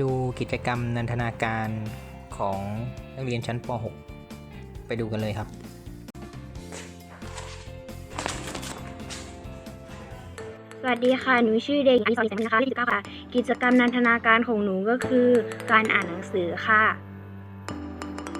ดูกิจกรรมนันทนาการของนักเรียนชั้นป .6 ไปดูกันเลยครับ สวัสดีค่ะ หนูชื่อเด็กหญิงอดิศรแสงนะคะเลขสิบเก้าค่ะ กิจกรรมนันทนาการของหนูก็คือการอ่านหนังสือค่ะ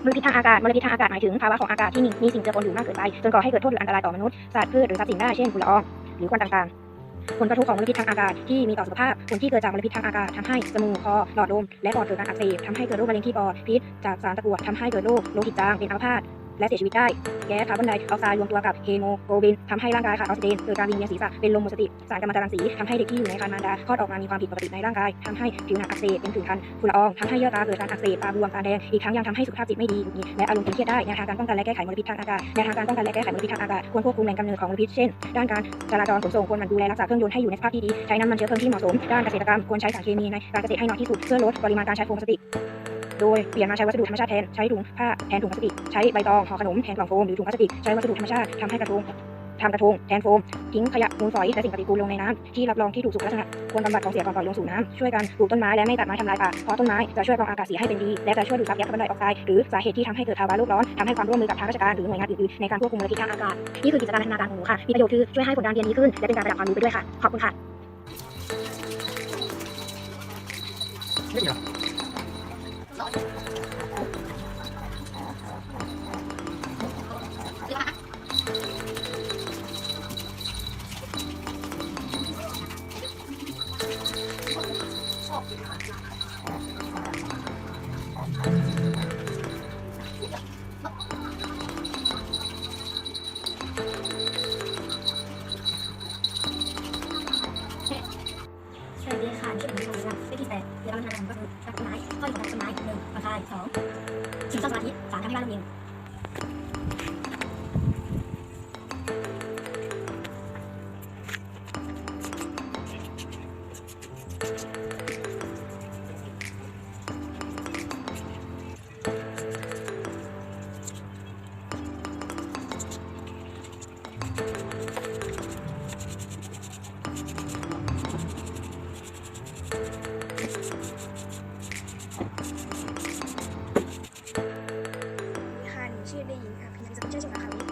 มลพิษทางอากาศมลพิษทางอากาศหมายถึงภาวะของอากาศที่มีมีสิ่งเจือปนอยู่มากเกินไปจนก่อให้เกิดโทษหรืออันตรายต่อมนุษย์ สัตว์พืชหรือทรัพย์สินได้ เช่นฝุ่นละออง หรือควันต่างๆ ผลกระทบของมลพิษทางอากาศที่มีต่อสุขภาพผลที่เกิดจากมลพิษทางอากาศทำให้จมูกคอหลอดลมและปอดเกิดการอักเสบทำให้เกิดโรคมะเร็งที่ปอดพิษจากสารตะกั่วทำให้เกิดโรคโลหิตจางเป็นอัมพาต และเสียชีวิตได้ แก๊สคาร์บอนไดออกไซด์รวมตัวกับเฮโมโกลบินทำให้ร่างกายขาดออกซิเจนเกิดการวิงเวียนศีรษะเป็นลมหมดสติสารกัมมันตรังสีทำให้เด็กที่อยู่ในครรภ์มารดาคลอดออกมามีความผิดปกติในร่างกายทำให้ผิวหนังอักเสบเป็นผื่นคันฝุ่นละอองทำให้เยื่อตาเกิดการอักเสบตาบวมตาแดงอีกทั้งยังทำให้สุขภาพจิตไม่ดีและอารมณ์ตึงเครียดได้แนวทางการป้องกันและแก้ไขมลพิษทางอากาศแนวทางการป้องกันและแก้ไขมลพิษทางอากาศควรควบคุมแหล่งกำเนิดของมลพิษเช่นด้านการจราจรขนส่งควรหมั่นดูแลรักษาเครื่องยนต์ให้อยู่ในสภาพที่ดีใช้น้ำมันเชื้อเพลิงที่เหมาะสมด้านเกษตรกรรมควรใช้สารเคมีในการเกษตรให้น้อยที่สุดเพื่อลดปริมาณการใช้โฟมพลาสติก โดยเปลี่ยนมาใช้วัสดุธรรมชาติแทน ใช้ถุงผ้าแทนถุงพลาสติก ใช้ใบตองห่อขนมแทนกล่องโฟมหรือถุงพลาสติก ใช้วัสดุธรรมชาติทำให้กระทงทำกระทงแทนโฟม ทิ้งขยะมูลฝอยและสิ่งปฏิกูลลงในน้ำที่รับรองที่ถูกสุขลักษณะควรบำบัดของเสียก่อนปล่อยลงสู่น้ำช่วยกันปลูกต้นไม้และไม่ตัดไม้ทำลายป่าเพราะต้นไม้จะช่วยกรองอากาศเสียให้เป็นดี และจะช่วยดูดซับแก๊สคาร์บอนไดออกไซด์หรือสาเหตุที่ทำให้เกิดภาวะโลกร้อนทำให้ความร่วมมือกับทางราชการหรือหน่วยงานอื่นๆในการควบคุมมลพิษทางอากาศนี่คือกิจกรรมพัฒนาการของหนูค่ะมีประโยชน์คือช่วยให้ผลการเรียนดีขึ้นและเป็นการประดับความรู้ไปด้วยค่ะขอบคุณค่ะ 어? ค่ะหนูชื่อเด็กหญิงอภินันท์สัญชาติชาวคาวิและ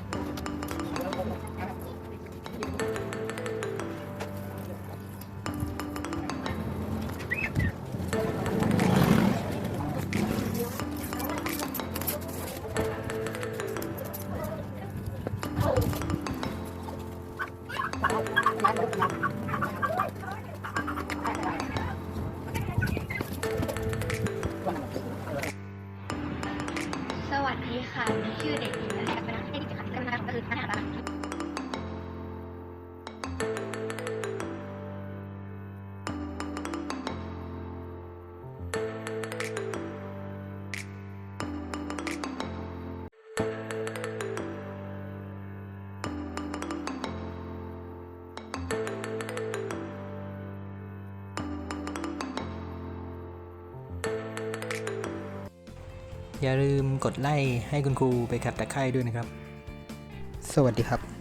สวัสดีค่ะ ชื่อเด็กหญิงนันทกนันท์ให้กิจกรรมการทำก็คือพัฒนาก อย่าลืมกดไลค์ให้คุณครูไปขัดตะไคร่ด้วยนะครับ สวัสดีครับ